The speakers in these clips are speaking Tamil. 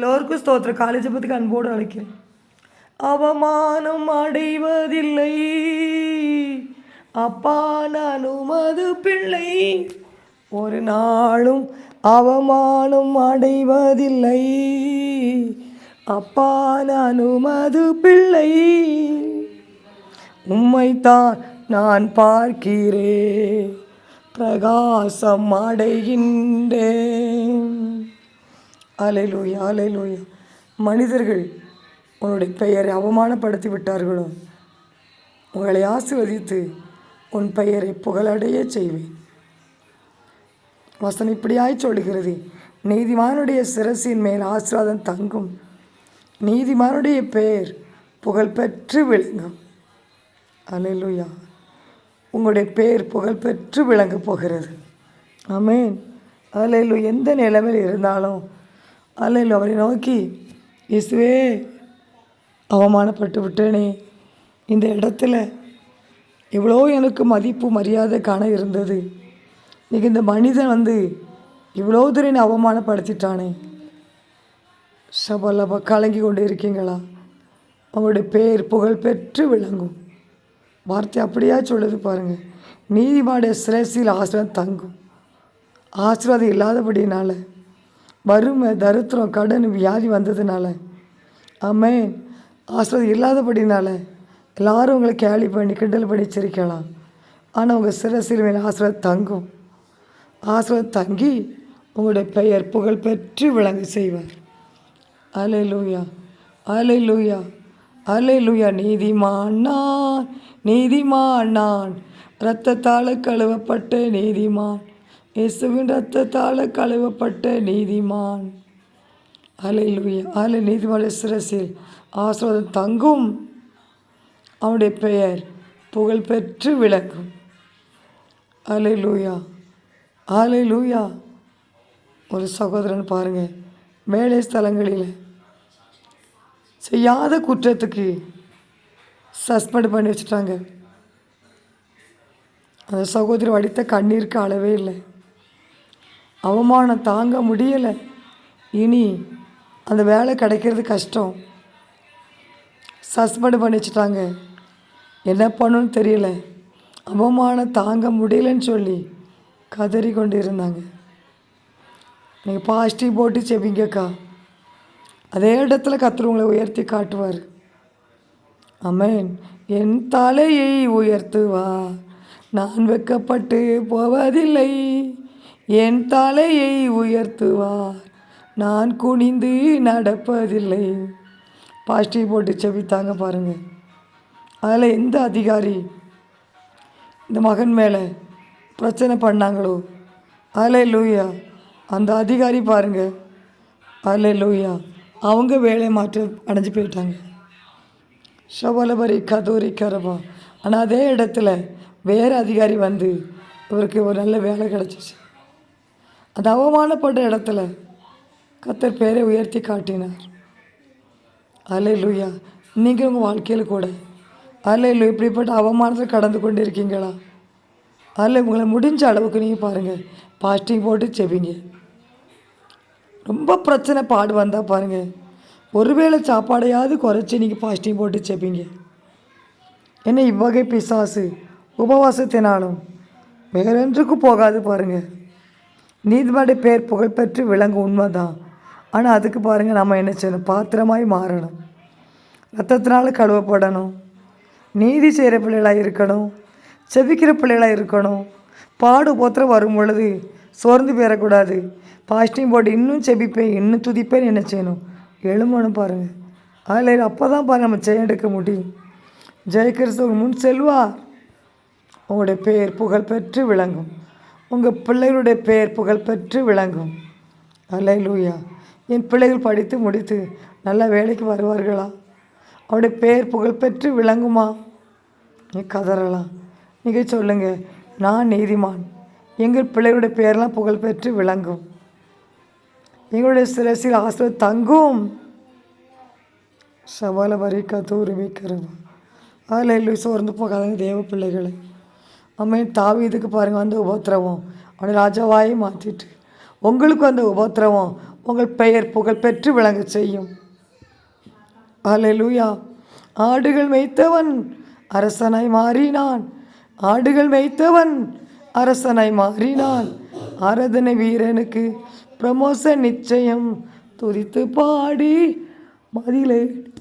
எல்லோருக்கும் ஸ்தோத்திர காலேஜ் பற்றி அன்போடு அழைக்கிறேன். அவமானம் அடைவதில்லை. அப்பா நான் உமது பிள்ளை. ஒரு நாளும் அவமானம் அடைவதில்லை. அப்பா நான் உமது பிள்ளை. உம்மைத்தான் நான் பார்க்கிறேன். பிரகாசம் அடைகின்றேன். அலையிலூயா அலையிலூயா. மனிதர்கள் உன்னுடைய பெயரை அவமானப்படுத்தி விட்டார்களோ உங்களை ஆசிர்வதித்து உன் பெயரை புகழடைய செய்வேன். வசனம் இப்படியாய் சொல்கிறது நீதிமானுடைய சிரசின் மேல் ஆசீர்வாதம் தங்கும். நீதிமானுடைய பெயர் புகழ்பெற்று விளங்கும். அலையிலுயா. உங்களுடைய பெயர் புகழ்பெற்று விளங்கப் போகிறது. ஆமேன். அலையிலு எந்த நிலைமையில் இருந்தாலும் அல்ல அவரை நோக்கி இயேசுவே அவமானப்பட்டு விட்டேனே. இந்த இடத்துல எவ்வளோ எனக்கு மதிப்பு மரியாதை காண இருந்தது. இன்றைக்கி இந்த மனிதன் வந்து இவ்வளோ தூரம் என்னை அவமானப்படுத்திட்டானே. சபலப கலங்கி கொண்டு இருக்கீங்களா? அவங்களுடைய பேர் புகழ் பெற்று விளங்கும். வார்த்தை அப்படியா சொல்லுது பாருங்கள் நீதிமாடைய சிரசில் ஆசிரியம் தங்கும். ஆசீர்வாதம் இல்லாதபடினால் வறுமை தரித்திரம் கடன் வியாதி வந்ததுனால. அம்மே ஆசீர்வாதம் இல்லாதபடினால எல்லாரும் உங்களை கேலி பண்ணி கிண்டல் பண்ணி சிரிக்கலாம். ஆனால் உங்கள் சிரசில் மேலே ஆசிரியர் தங்கும். ஆசிரியர் தங்கி உங்களுடைய பெயர் புகழ் பெற்று விளங்க செய்வார். அலை லூயா அலை லூயா அலை லூயா நீதிமான் நான் நீதிமான் நான். இரத்தத்தால் கழுவப்பட்ட நீதிமான். இயேசுவின் ரத்தத்தால் கழுவப்பட்ட நீதிமான். அலை லூயா அலை நீதிமான சிரசில் ஆசீர்வாதம் தங்கும். அவனுடைய பெயர் புகழ் பெற்று விளங்கும். அலை லூயா ஆலை லூயா ஒரு சகோதரன் பாருங்கள் வேலை ஸ்தலங்களில் செய்யாத குற்றத்துக்கு சஸ்பெண்ட் பண்ணி வச்சுட்டாங்க. அந்த சகோதரி வடித்த கண்ணீருக்கு அளவே இல்லை. அவமானம் தாங்க முடியலை. இனி அந்த வேலை கிடைக்கிறது கஷ்டம். சஸ்பெண்ட் பண்ணி வச்சுட்டாங்க என்ன பண்ணணும்னு தெரியல. அவமானம் தாங்க முடியலன்னு சொல்லி கதறி கொண்டு இருந்தாங்க நீங்கள் பாசிட்டிவ் போட்டு செவிங்கக்கா அதே இடத்துல கத்துருவங்களை உயர்த்தி காட்டுவார். அமேன் என் தலையை உயர்த்துவா நான் வெக்கப்பட்டு போவதில்லை. என் தலையை உயர்த்துவார். நான் குனிந்து நடப்பதில்லை. பாஸ்டி போட்டு செவித்தாங்க பாருங்கள் அதில் எந்த அதிகாரி இந்த மகன் மேலே பிரச்சனை பண்ணாங்களோ? அதில் லூயா அந்த அதிகாரி பாருங்க. அதில் லூயா அவங்க வேலை மாற்றம் அடைஞ்சு போயிட்டாங்க. ஷவலபரி கதூரி கரபா. ஆனால் அதே இடத்துல வேறு அதிகாரி வந்து இவருக்கு ஒரு நல்ல வேலை கிடச்சிச்சு. அது அவமானப்பட்ட இடத்துல கத்தர் பேரை உயர்த்தி காட்டினார். அலே லூயா நீங்கள் உங்கள் வாழ்க்கையில் கூட. அலே லூ இப்படிப்பட்ட அவமானத்தில் கடந்து கொண்டு இருக்கீங்களா அதில் உங்களை முடிஞ்ச அளவுக்கு நீங்கள் பாருங்கள் பாஸ்டிங் போட்டு செவிங்க ரொம்ப பிரச்சனை பாடு வந்தால் பாருங்கள் ஒருவேளை சாப்பாடையாவது குறைச்சி நீங்கள் பாஸ்டிங் போட்டு செப்பீங்க என்ன இவ்வகை பிசாசு உபவாசத்தினாலும் வேறென்றுக்கும் போகாது பாருங்கள் நீதிபதி பேர் புகழ்பெற்று விளங்கும் உண்மைதான். ஆனால் அதுக்கு பாருங்கள் நம்ம என்ன செய்யணும்? பாத்திரமாய் மாறணும். ரத்தத்தினால கழுவப்படணும். நீதி செய்கிற பிள்ளைகளாக இருக்கணும். செபிக்கிற பிள்ளைகளாக இருக்கணும். பாடு போத்திரம் வரும் பொழுது சோர்ந்து போயிடக்கூடாது. பாஸ்டிங் போட்டு இன்னும் செபிப்பேன் இன்னும் துதிப்பேன் என்ன செய்யணும்? எழுமணும் பாருங்கள் அதில் அப்போ தான் பாருங்கள் நம்ம ஜெயம் எடுக்க முடியும். ஜெயகிறிஸ்துவ முன் செல்வார் உங்களுடைய பெயர் புகழ் பெற்று விளங்கும். உங்கள் பிள்ளைகளுடைய பெயர் புகழ் பெற்று விளங்கும். அல்ல லூயா என் பிள்ளைகள் படித்து முடித்து நல்ல வேலைக்கு வருவார்களா? அவருடைய பெயர் புகழ் பெற்று விளங்குமா? நீ கதறலாம். நீங்கள் சொல்லுங்கள் நான் நீதிமான். எங்கள் பிள்ளைகளுடைய பெயர்லாம் புகழ் பெற்று விளங்கும். எங்களுடைய சிலசில் ஆசிரியர் தங்கும். சவால வரி கதூரிமிக்கிறவா அதில் இல்லை சோர்ந்து போகாதங்க தேவ பிள்ளைகளை. அம்மே தாவீதுக்கு பாருங்கள் வந்து உபத்திரவம். அவனை ராஜாவாയി மாற்றிட்டு. உங்களுக்கு அந்த உபத்திரவம் உங்கள் பெயர் புகழ் பெற்று விளங்க செய்யும். அல்லேலூயா ஆடுகள் மேய்த்தவன் அரசனாய் மாறினான். ஆடுகள் மேய்த்தவன் அரசனாய் மாறினான். ஆராதனை வீரனுக்கு ப்ரமோஷன் நிச்சயம். துதித்து பாடி மதிலை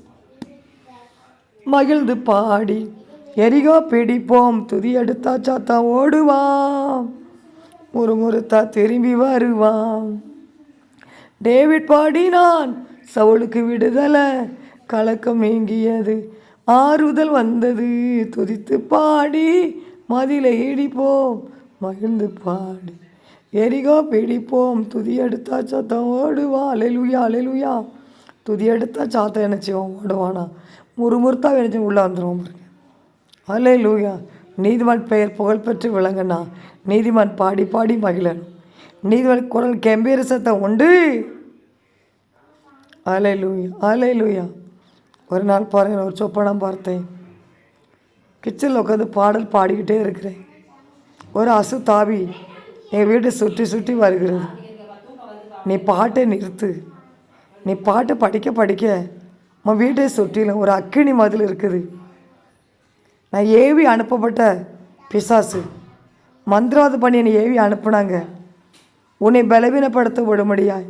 மகிழ்ந்து பாடி. எரிகோ பிடிப்போம். துதி எடுத்தா சாத்தா ஓடுவான் ஒரு முறுத்தா திரும்பி வருவான் டேவிட் பாடினான் சவுளுக்கு விடுதலை. கலக்கம் நீங்கியது ஆறுதல் வந்தது. துதித்து பாடி மதிலை இடிப்போம். மகிழ்ந்து பாடி. எரிகோ பிடிப்போம். துதி எடுத்தா சத்தம் ஓடுவா. அலையலுயா அலையலுயா துதி எடுத்தா சாத்தம் என்ன செய்வோம் ஓடுவானா? முறுமுறுத்தா என்ன உள்ளே வந்துடுவோம் பாருங்க. அலே லூயா நீதிமான் பெயர் புகழ்பெற்று விளங்கண்ணா நீதிமான் பாடி பாடி மகிழணும். நீதிமான் குரல் கம்பீர சத்தம் உண்டு. அலே லூயா அலே லூயா ஒரு நாள் பாருங்கள் ஒரு சொப்பனம் பார்த்தேன். கிச்சனில் உட்காந்து பாடல் பாடிக்கிட்டே இருக்கிறேன். ஒரு அசு தாவி எங்கள் வீட்டை சுற்றி சுற்றி வருகிறது. நீ பாட்டை நிறுத்து. நீ பாட்டை படிக்க படிக்க உன் வீட்டை சுற்றிலும் ஒரு அக்கினி மதில் இருக்குது. நான் ஏவி அனுப்பப்பட்ட பிசாசு. மந்திராவது பண்ணி என்னை ஏவி அனுப்புனாங்க. உன்னை பலவீனப்படுத்த விடும்படியாய்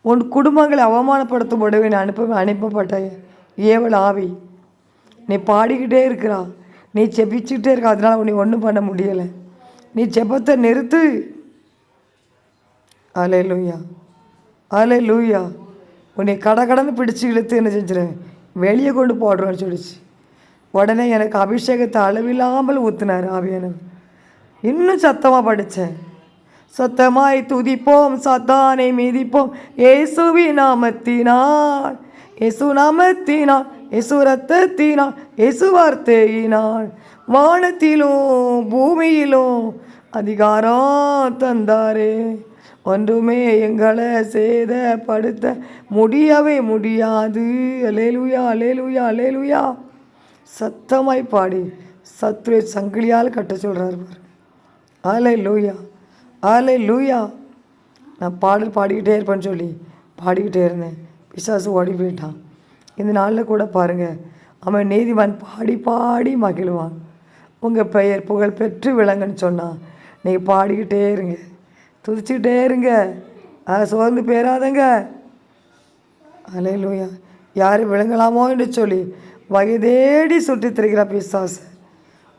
உன் குடும்பங்களை அவமானப்படுத்த விடவே அனுப்ப அனுப்பப்பட்ட ஏவல் ஆவி. நீ பாடிக்கிட்டே இருக்கிறா. நீ செபிச்சுக்கிட்டே இருக்க. அதனால் உன்னை ஒன்றும் பண்ண முடியலை. நீ செபத்தை நிறுத்து. அலே லூயா அலே லூயா உன்னை கடை கடந்து பிடிச்சி இழுத்து என்ன செஞ்சிருவேன்? வெளியே கொண்டு போடுறோன்னு சொல்லிச்சு. உடனே எனக்கு அபிஷேகத்தை அளவில்லாமல் ஊற்றினார் ஆவியானவர். இன்னும் சத்தமாக படித்தேன் சத்தமாய் துதிப்போம் சத்தானை மிதிப்போம். ஏசுவி நாமத்தினாள் இயேசு நாமத்தினாள் இயேசு ரத்தத்தினாள் இயேசு வார்த்தையினாள் வானத்திலும் பூமியிலும் அதிகாரம் தந்தாரே. ஒன்றுமே எங்களை சேதப்படுத்த முடியவே முடியாது. அலேலுயா அலேலுயா அலேலுயா சத்தமாய் பாடி சத்துரை சங்கிலியால் கட்ட சொல்கிறார் பாரு. ஆலை லூயா ஆலை லூயா நான் பாடல் பாடிக்கிட்டே இருப்பேன்னு சொல்லி பாடிக்கிட்டே இருந்தேன். பிசாசு ஓடி போயிட்டான். இந்த நாளில் கூட பாருங்கள் அவன் நீதிமான் பாடி பாடி மகிழ்வான். உங்கள் பெயர் புகழ் பெற்று விளங்குன்னு சொன்னான் நீங்கள் பாடிக்கிட்டே இருங்க. துதிச்சுக்கிட்டே இருங்க. சோர்ந்து பேராதங்க. அலையிலூயா யார் விளங்கலாமோ என்று சொல்லி வயதேடி சுற்றித் சுற்றி திரிகிற பிசாசு.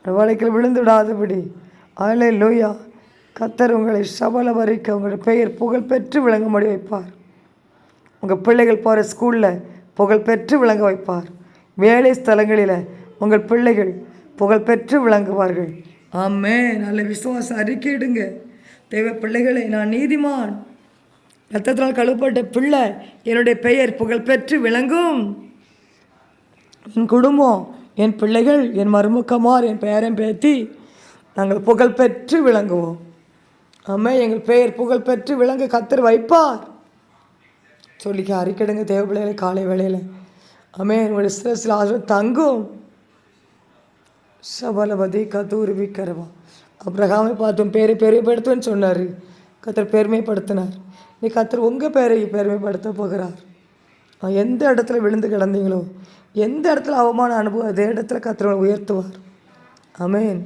வழக்கில் விழுந்து விடாதபடி அலை லூயா கத்தர் உங்களை சபல வரைக்கும் உங்களுடைய பெயர் புகழ் பெற்று விளங்கும்படி வைப்பார். உங்கள் பிள்ளைகள் போகிற ஸ்கூலில் புகழ் பெற்று விளங்க வைப்பார். வேலை ஸ்தலங்களில் உங்கள் பிள்ளைகள் புகழ் பெற்று விளங்குவார்கள். ஆமே நல்ல விசுவாசம். அறிக்கையிடுங்க. தெய்வ பிள்ளைகளை நான் நீதிமான். ரத்தத்தினால் கழுவப்பட்ட பிள்ளை என்னுடைய பெயர் புகழ் பெற்று விளங்கும். என் குடும்பம் என் பிள்ளைகள் என் மருமக்கமார் என் பேரன் பேத்தி நாங்கள் புகழ் பெற்று விளங்குவோம். ஆமே எங்கள் பெயர் புகழ் பெற்று விளங்க கத்தர் வைப்பார். சொல்லிக்க அறிக்கிடுங்க தேவ காலை வேளையில். ஆமே என்னுடைய சிரசில் ஆசிரியர் தங்கும். சபலபதி கதூரி கரவா அப்ரஹாமை பார்த்தோம் பேரை பெருமைப்படுத்துவேன்னு சொன்னார். கத்தர் பெருமைப்படுத்தினார். நீ கத்தர் உங்கள் பேரை பெருமைப்படுத்த போகிறார். எந்த இடத்துல விழுந்து கிடந்தீங்களோ எந்த இடத்துல அவமான அனுபவம் அதே இடத்துல கத்தர் உயர்த்துவார்? அமேன்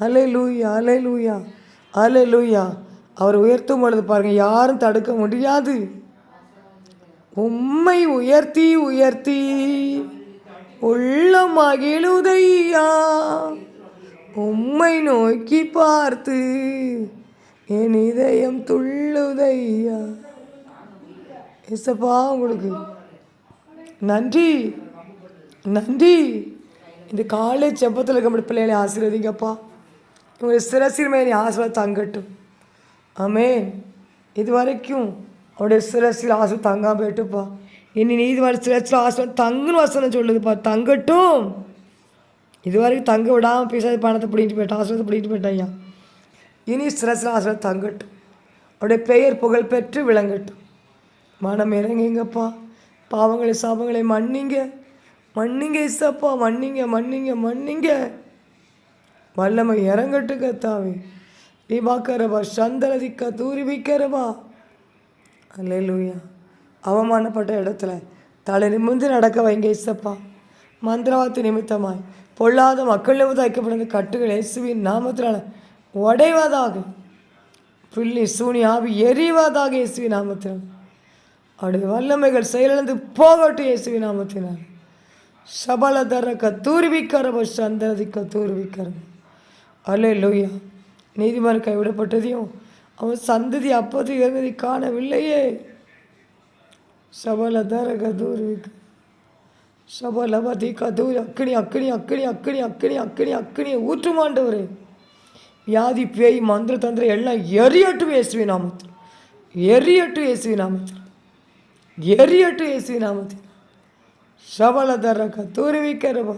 அலே லூயா அலே லூயா அலே லூயா அவர் உயர்த்தும் பொழுது பாருங்கள் யாரும் தடுக்க முடியாது. உம்மை உயர்த்தி உயர்த்தி உள்ள மகிழுதையா? உம்மை நோக்கி பார்த்து என் இதயம் துள்ளுதையா? எசப்பா உங்களுக்கு நன்றி. நன்றி இந்த காலை செப்பத்தில் இருக்க பிள்ளைகளை ஆசீர்வதிங்கப்பா. இவங்களை சிறசிறுமையை மேலே ஆசீர்வாதம் தங்கட்டும். ஆமென். இது வரைக்கும் அவருடைய சிரசில் ஆசை தங்காம போயிட்டுப்பா. இனி நீதிவாரி சிறச்சில் ஆசை தங்குன்னு வசனம் சொல்லுதுப்பா தங்கட்டும். இது வரைக்கும் தங்க விடாமல் பேசாத பணத்தை பிடிக்கிட்டு போயிட்டான் ஆசிரியத்தை பிடிக்கிட்டு போயிட்டான் ஐயா. இனி சிறசில் ஆசிரியர் தங்கட்டும். அவருடைய பெயர் புகழ் பெற்று விளங்கட்டும். மனம் இறங்குங்கப்பா பாவங்களை சாபங்களை மன்னிங்க. மன்னிங்க இசப்பா மன்னிங்க மன்னிங்க மன்னிங்க. வல்லமை இறங்கட்டு கத்தாவே தீபாக்கரபா சந்தலதிக்கா தூரி வைக்கிறவா. அல்லேலூயா. அவமானப்பட்ட இடத்துல தலை நிமிர்ந்து நடக்க வைங்க இசப்பா. மந்திரவாத்து நிமித்தமாய். பொல்லாத மக்கள் நிமித்தம் கட்டுகள் இயேசுவின் நாமத்தினால உடைவதாக. புள்ளி சூனி ஆவி எரிவதாக இயேசுவி நாமத்தினால். அவருடைய வல்லமைகள் செயலிழந்து போகட்டும் இயேசுவி நாமத்தினால். சபலதர கத்தூர்விக்கரம சந்ததிக்க கத்தூர்விக்கரம் அல்லே லூயா நீதிமான் கைவிடப்பட்டதையும் அவன் சந்ததி அப்போது இறந்ததை காணவில்லையே. சபலதரக கதூர்விக்க சபலபதி கதூர் அக்கினி அக்கினி அக்கினி அக்கினி அக்கினி அக்கினி அக்கினியை ஊற்றுமாண்டவர். வியாதி பேய் மந்திர தந்திரம் எல்லாம் எரியட்டும் இயேசுவி நாமத்தில். எரியட்டும் இயேசுவி நாமத்தில். எரியட்டும் இயேசுவி நாமத்தில். ಶಬಲದರಕ ತೂರುವಿಕೆರಬ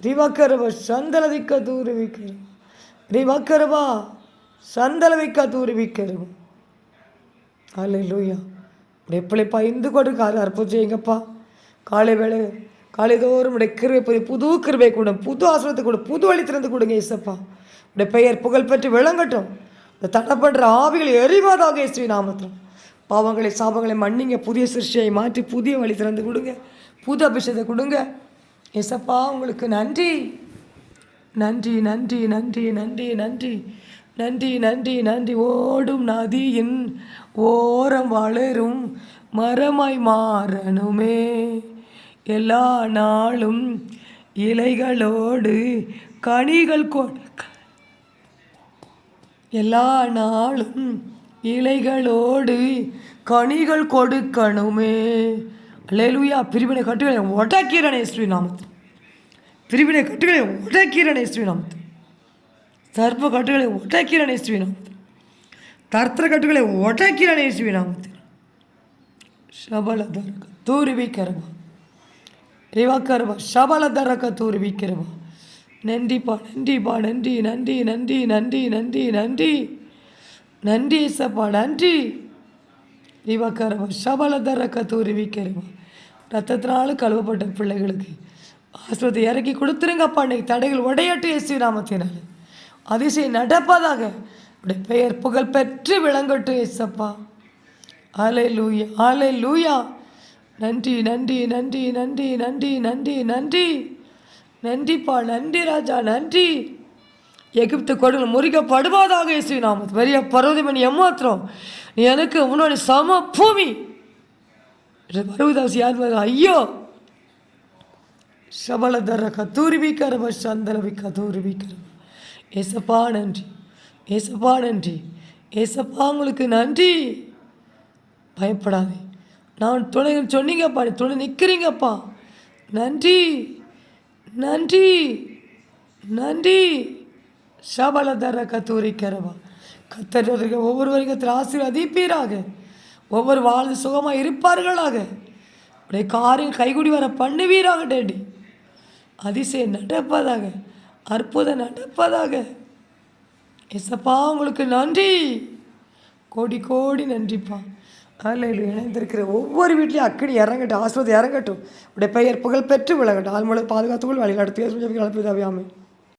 ರಿವಕರಬ ಸಂದಲದಿಕ್ಕ ತೂರುವಿಕೆರಬ ರಿವಕರಬ சந்தலவிக்க தூருவிக்கிறோம் அல்ல லூயா உடைய பிள்ளைப்பா இந்து கொடு காலை அற்புதம் செய்யுங்கப்பா காலை வேலை காலை தோறும் உடைய கிருவை புது புது கிருவை கூட புது ஆசிரத்தை கூட புது வழி திறந்து கொடுங்க இசப்பா உடைய பெயர் புகழ் பெற்று விளங்கட்டும் இந்த தடப்படுற ஆவிகள் எரிவதாக இயேசுவி நாமத்தில் பாவங்களை சாபங்களை மன்னிங்க புதிய சிருஷ்டியை மாற்றி புதிய வழி திறந்து கொடுங்க பூத அபிஷேகத்தை கொடுங்க. எசப்பா உங்களுக்கு நன்றி. நன்றி நன்றி நன்றி நன்றி நன்றி. நன்றி நன்றி நன்றி. ஓடும் நதியின் ஓரம் வளரும் மரமாய் மாறணுமே. எல்லா நாளும் இலைகளோடு கனிகள் கொடுக்க எல்லா நாளும் இலைகளோடு கனிகள் கொடுக்கணுமே. லேலுயா பிரிவினை கட்டுகளை உடைக்கிறேன் இயேசுவின் நாமத்தில் பிரிவினை கட்டுகளை உடைக்கிறேன் இயேசுவின் நாமத்தில் சர்ப்ப கட்டுகளை உடைக்கிறேன் இயேசுவின் நாமத்தில் தர்த்தர கட்டுகளை உடைக்கிறேன் இயேசுவின் நாமத்தில் ஷபல தரக்க தூரிவிக்கிறவா. ரிவாக்கரவா ஷபல தரக்க தூரிவிக்கிறவா. நன்றிப்பா நன்றிப்பா நன்றி நன்றி நன்றி நன்றி நன்றி நன்றி. நன்றி சப்பா நன்றி. ரிவாக்கரவா ஷபல தரக்க தூரிவிக்கிறவா. ரத்தத்தினால் கழுவப்பட்ட பிள்ளைகளுக்கு ஆஸ்பத்திரி இறக்கி கொடுத்துருங்கப்பா இன்னைக்கு தடைகள் உடையட்டு இயேசு நாமத்தினால. அதிசயம் நடப்பதாக உடைய பெயர் புகழ் பெற்று விளங்கட்டு இயேசப்பா. ஆலை லூயா ஆலை லூயா நன்றி நன்றி நன்றி நன்றி நன்றி நன்றி நன்றி. நன்றிப்பா நன்றி ராஜா நன்றி. எகிப்து கொடுகள் முறிக்கப்படுவதாக இயேசு நாம பெரிய பருவதிமணி எம்மாத்திரம் நீ எனக்கு முன்னாடி சம பூமி. பருவதாஸ் யார் ஐயோ சபலதர கத்தூரிவி கரம சந்தரவி கத்தூரிவி கரம ஏசப்பா நன்றி ஏசப்பா நன்றி ஏசப்பா உங்களுக்கு நன்றி. பயப்படாதே. நான் துணை சொன்னீங்கப்பா துணை நிற்கிறீங்கப்பா நன்றி நன்றி நன்றி. சபலதர கத்தூரி கரவா கத்தர் ஒவ்வொருவரையும் கத்தர் ஆசீர்வதிப்பீராக. ஒவ்வொரு வாழ்ந்து சுகமாக இருப்பார்களாக. உடைய காரியம் கைகுடி வர பண்ணுவீராக டேடி. அதிசயம் நடப்பதாக அற்புதம் நடப்பதாக. எசப்பா உங்களுக்கு நன்றி. கோடி கோடி நன்றிப்பா. அதில் இணைந்திருக்கிற ஒவ்வொரு வீட்லேயும் அக்கடி இறங்கட்டும் ஆசிரியர் இறங்கட்டும். உடைய பெயர் புகழ் பெற்று விளங்கட்டும் ஆள் மூலம் பாதுகாத்துக்குள் வழி நடத்தி அனுப்பி